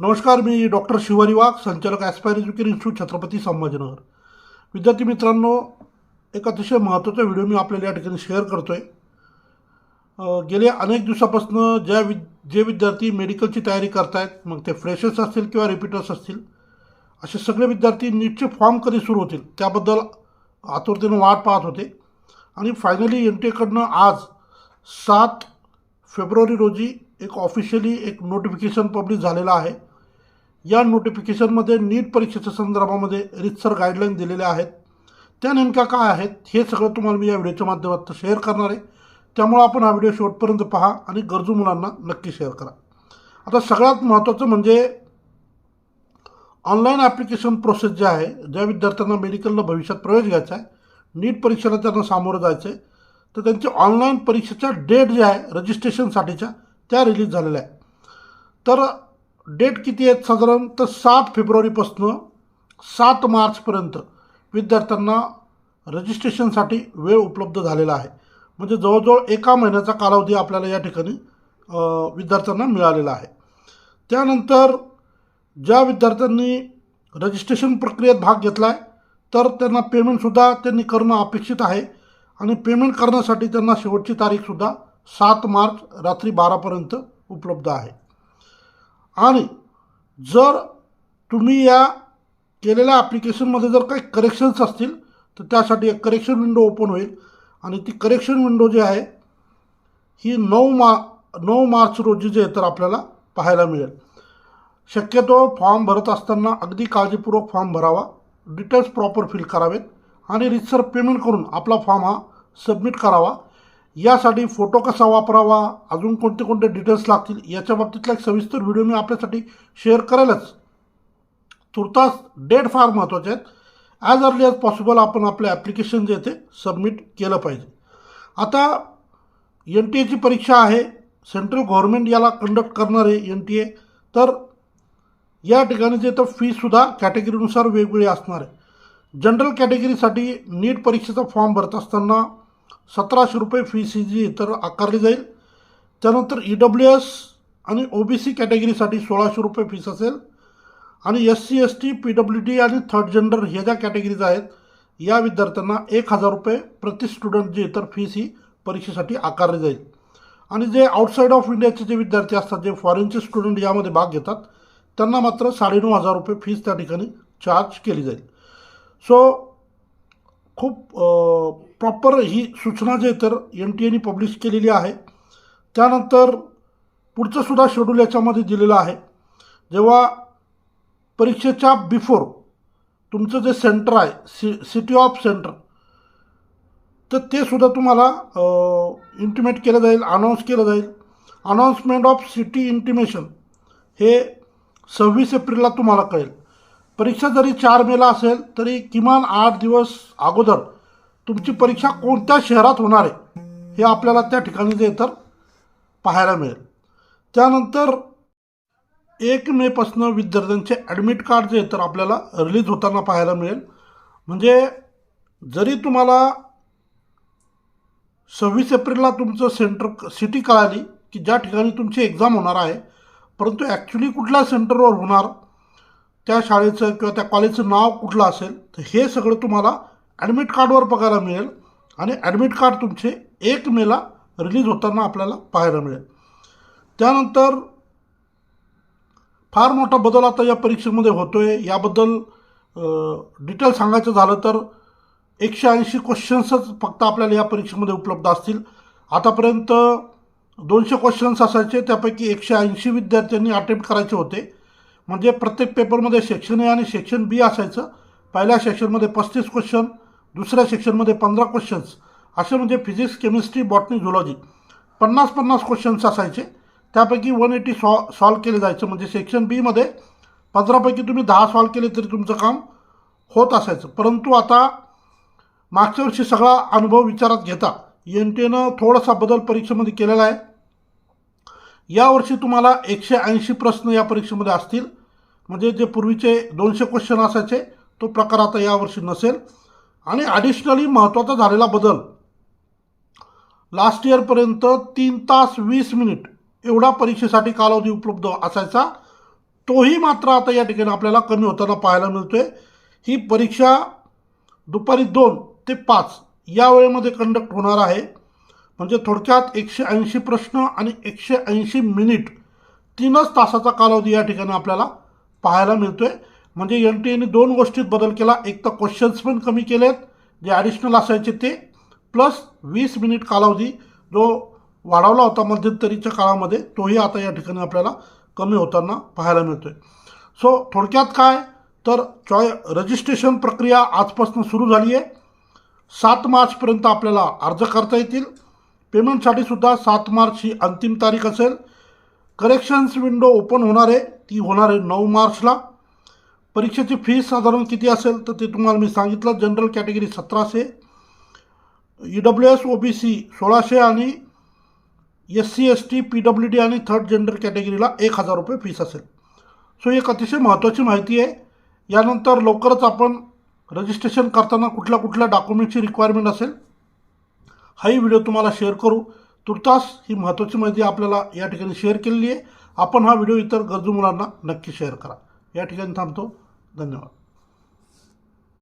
नमस्कार मी डॉक्टर शिवारी वाघ संचालक aspire education institute Chhatrapati Sambhajinagar. विद्यार्थी मित्रांनो एक अतिशय महत्त्वाचा व्हिडिओ मी आपल्याला या ठिकाणी शेअर करतो आहे गेल्या अनेक दिवसापासून ज्या वि जे विद्यार्थी मेडिकलची तयारी करतायत मग ते फ्रेशर्स असतील किंवा रिपीटर्स असतील असे सगळे विद्यार्थी नीटचे फॉर्म कधी सुरू होतील त्याबद्दल आतुरतेनं वाट पाहत होते. आणि फायनली एन टी एकडनं आज सात फेब्रुवारी रोजी एक ऑफिशियली एक नोटिफिकेशन पब्लिश झालेलं आहे. या नोटिफिकेशनमध्ये नीट परीक्षेच्या संदर्भामध्ये रितसर गाईडलाईन दिलेल्या आहेत. त्या नेमक्या काय आहेत हे सगळं तुम्हाला मी या व्हिडिओच्या माध्यमात शेअर करणार आहे. त्यामुळं आपण हा व्हिडिओ शेवटपर्यंत पहा आणि गरजू मुलांना नक्की शेअर करा. आता सगळ्यात महत्त्वाचं म्हणजे ऑनलाईन ॲप्लिकेशन प्रोसेस जे आहे ज्या विद्यार्थ्यांना मेडिकलला भविष्यात प्रवेश घ्यायचा आहे नीट परीक्षेला त्यांना सामोरं जायचं आहे तर त्यांची ऑनलाईन परीक्षेच्या डेट जे आहे रजिस्ट्रेशनसाठीच्या त्या रिलीज झालेल्या आहे तर डेट किती आहेत साधारण? तर सात फेब्रुवारीपासून सात मार्चपर्यंत विद्यार्थ्यांना रजिस्ट्रेशनसाठी वेळ उपलब्ध झालेला आहे. म्हणजे जवळजवळ एका महिन्याचा कालावधी आपल्याला या ठिकाणी विद्यार्थ्यांना मिळालेला आहे. त्यानंतर ज्या विद्यार्थ्यांनी रजिस्ट्रेशन प्रक्रियेत भाग घेतला आहे तर त्यांना पेमेंटसुद्धा त्यांनी करणं अपेक्षित आहे. आणि पेमेंट करण्यासाठी त्यांना शेवटची तारीखसुद्धा सात मार्च रात्री बारापर्यंत उपलब्ध आहे. आणि जर तुम्ही या केलेल्या ॲप्लिकेशनमध्ये जर काही करेक्शन्स असतील तर त्यासाठी एक करेक्शन विंडो ओपन होईल. आणि ती करेक्शन विंडो जी आहे ही नऊ मा नऊ मार्च रोजी जे तर आपल्याला पाहायला मिळेल. शक्यतो फॉर्म भरत असताना अगदी काळजीपूर्वक फॉर्म भरावा. डिटेल्स प्रॉपर फिल करावेत. आणि रितसर पेमेंट करून आपला फॉर्म हा सबमिट करावा. यासाठी फोटो कसा वापरावा? अजून कोणते कोणते डिटेल्स लागतील? याच्या बाबतीतला एक सविस्तर व्हिडिओ मी आपल्यासाठी शेअर करेलच. तुर्तास डेट फार महत्त्वाचे आहेत. ॲज अर्ली ॲज पॉसिबल आपण आपलं ॲप्लिकेशन जे ते सबमिट केलं पाहिजे. आता एन टी एची परीक्षा आहे. सेंट्रल गव्हर्नमेंट याला कंडक्ट करणार आहे एन टी ए तर या ठिकाणी जे तर फीसुद्धा कॅटेगरीनुसार वेगवेगळी असणार आहे. जनरल कॅटेगरीसाठी नीट परीक्षेचा फॉर्म भरत असताना सतराशे रुपये फी सी जी तर आकारली जाईल. त्यानंतर ई डब्ल्यू एस आणि ओ बी सी कॅटेगरीसाठी सोळाशे रुपये फीस असेल. आणि S C S T P W D आणि थर्ड जेंडर ह्या ज्या कॅटेगरीज आहेत या विद्यार्थ्यांना एक हजार रुपये प्रति स्टुडंट जी इतर फीस ही परीक्षेसाठी आकारली जाईल. आणि जे आउटसाईड ऑफ इंडियाचे जे विद्यार्थी असतात जे फॉरेनचे स्टुडंट यामध्ये भाग घेतात त्यांना मात्र साडेनऊ हजार रुपये फीस त्या ठिकाणी चार्ज केली जाईल. सो खूप प्रॉपर ही सूचना जे तर एन टी एने पब्लिश केलेली आहे. त्यानंतर पुढचं सुद्धा शेड्यूल याच्यामध्ये दिलेलं आहे. जेव्हा परीक्षेच्या बिफोर तुमचं जे सेंटर आहे सि सिटी ऑफ सेंटर तर ते सुद्धा तुम्हाला इंटिमेट केलं जाईल अनाऊन्स केलं जाईल. अनाऊन्समेंट ऑफ सिटी इंटिमेशन हे सव्वीस एप्रिलला तुम्हाला कळेल. परीक्षा जरी चार मेला असेल तरी किमान आठ दिवस अगोदर तुमची परीक्षा कोणत्या शहरात होणार आहे हे आपल्याला त्या ठिकाणी जे तर पाहायला मिळेल. त्यानंतर एक मेपासनं विद्यार्थ्यांचे ॲडमिट कार्ड जे तर आपल्याला रिलीज होताना पाहायला मिळेल. म्हणजे जरी तुम्हाला सव्वीस एप्रिलला तुमचं सेंटर सिटी कळाली की ज्या ठिकाणी तुमची एक्झाम होणार आहे परंतु ॲक्च्युली कुठल्या सेंटरवर होणार त्या शाळेचं किंवा त्या कॉलेजचं नाव कुठलं असेल तर हे सगळं तुम्हाला ॲडमिट कार्डवर बघायला मिळेल आणि ॲडमिट कार्ड तुमचे एक मेला रिलीज होताना आपल्याला पाहायला मिळेल. त्यानंतर फार मोठा बदल आता या परीक्षेमध्ये होतो आहे याबद्दल डिटेल सांगायचं झालं तर एकशे ऐंशी क्वेश्चन्सच फक्त आपल्याला या परीक्षेमध्ये उपलब्ध असतील. आतापर्यंत दोनशे क्वेश्चन्स असायचे त्यापैकी एकशे ऐंशी विद्यार्थ्यांनी अटेम्प्ट करायचे होते. म्हणजे प्रत्येक पेपरमध्ये सेक्शन ए आणि सेक्शन बी असायचं. पहिल्या सेक्शनमध्ये पस्तीस क्वेश्चन दुसऱ्या सेक्शनमध्ये पंधरा क्वेश्चन्स असे म्हणजे फिजिक्स केमिस्ट्री बॉटनी झुलॉजी पन्नास पन्नास क्वेश्चन्स असायचे. त्यापैकी वन एटी सॉ सॉल्व केले जायचं. म्हणजे सेक्शन बीमध्ये पंधरापैकी तुम्ही दहा सॉल्व केले तरी तुमचं काम होत असायचं. परंतु आता मागच्या वर्षी सगळा अनुभव विचारात घेता. एन टी एनं थोडासा बदल परीक्षेमध्ये केलेला आहे. यावर्षी तुम्हाला एकशे ऐंशी प्रश्न या परीक्षेमध्ये असतील. म्हणजे जे पूर्वीचे दोनशे क्वेश्चन असायचे तो प्रकार आता यावर्षी नसेल. आणि ॲडिशनली महत्त्वाचा झालेला बदल. लास्ट इयरपर्यंत तीन तास वीस मिनिट एवढा परीक्षेसाठी कालावधी उपलब्ध असायचा. तोही मात्र आता या ठिकाणी आपल्याला कमी होताना पाहायला मिळतोय. ही परीक्षा दुपारी दोन ते पाच या वेळेमध्ये कंडक्ट होणार आहे. म्हणजे थोडक्यात एकशे ऐंशी प्रश्न आणि एकशे ऐंशी मिनिट तीनच तासाचा कालावधी या ठिकाणी आपल्याला पाहायला मिळतोय. म्हणजे एन टी एने दोन गोष्टीत बदल केला. एक तर क्वेश्चन्स पण कमी केलेत जे ॲडिशनल असायचे ते. प्लस वीस मिनिट कालावधी जो वाढवला होता मध्यंतरीच्या काळामध्ये तोही आता या ठिकाणी आपल्याला कमी होताना पाहायला मिळतोय. सो थोडक्यात काय? तर चॉय रजिस्ट्रेशन प्रक्रिया आजपासून सुरू झाली आहे. सात मार्चपर्यंत आपल्याला अर्ज करता येतील. पेमेंटसाठी सुद्धा सात मार्च ही अंतिम तारीख असेल. करेक्शन्स विंडो ओपन होणार आहे. ती होणार आहे नऊ मार्चला. परीक्षेची फी साधारण किती असेल तर ते तुम्हाला मी सांगितलं. जनरल कॅटेगरी सतराशे E W S O B C सोळाशे आणि S C S T P W D आणि थर्ड जेंडर कॅटेगरीला एक हजार रुपये फीस असेल. सो एक अतिशय महत्त्वाची माहिती आहे. यानंतर लवकरच आपण रजिस्ट्रेशन करताना कुठल्या कुठल्या डॉक्युमेंटची रिक्वायरमेंट असेल हाही व्हिडिओ तुम्हाला शेअर करू. तुर्तास ही महत्त्वाची माहिती आपल्याला या ठिकाणी शेअर केलेली आहे. आपण हा व्हिडिओ इतर गरजू मुलांना नक्की शेअर करा. या ठिकाणी थांबतो. धन्यवाद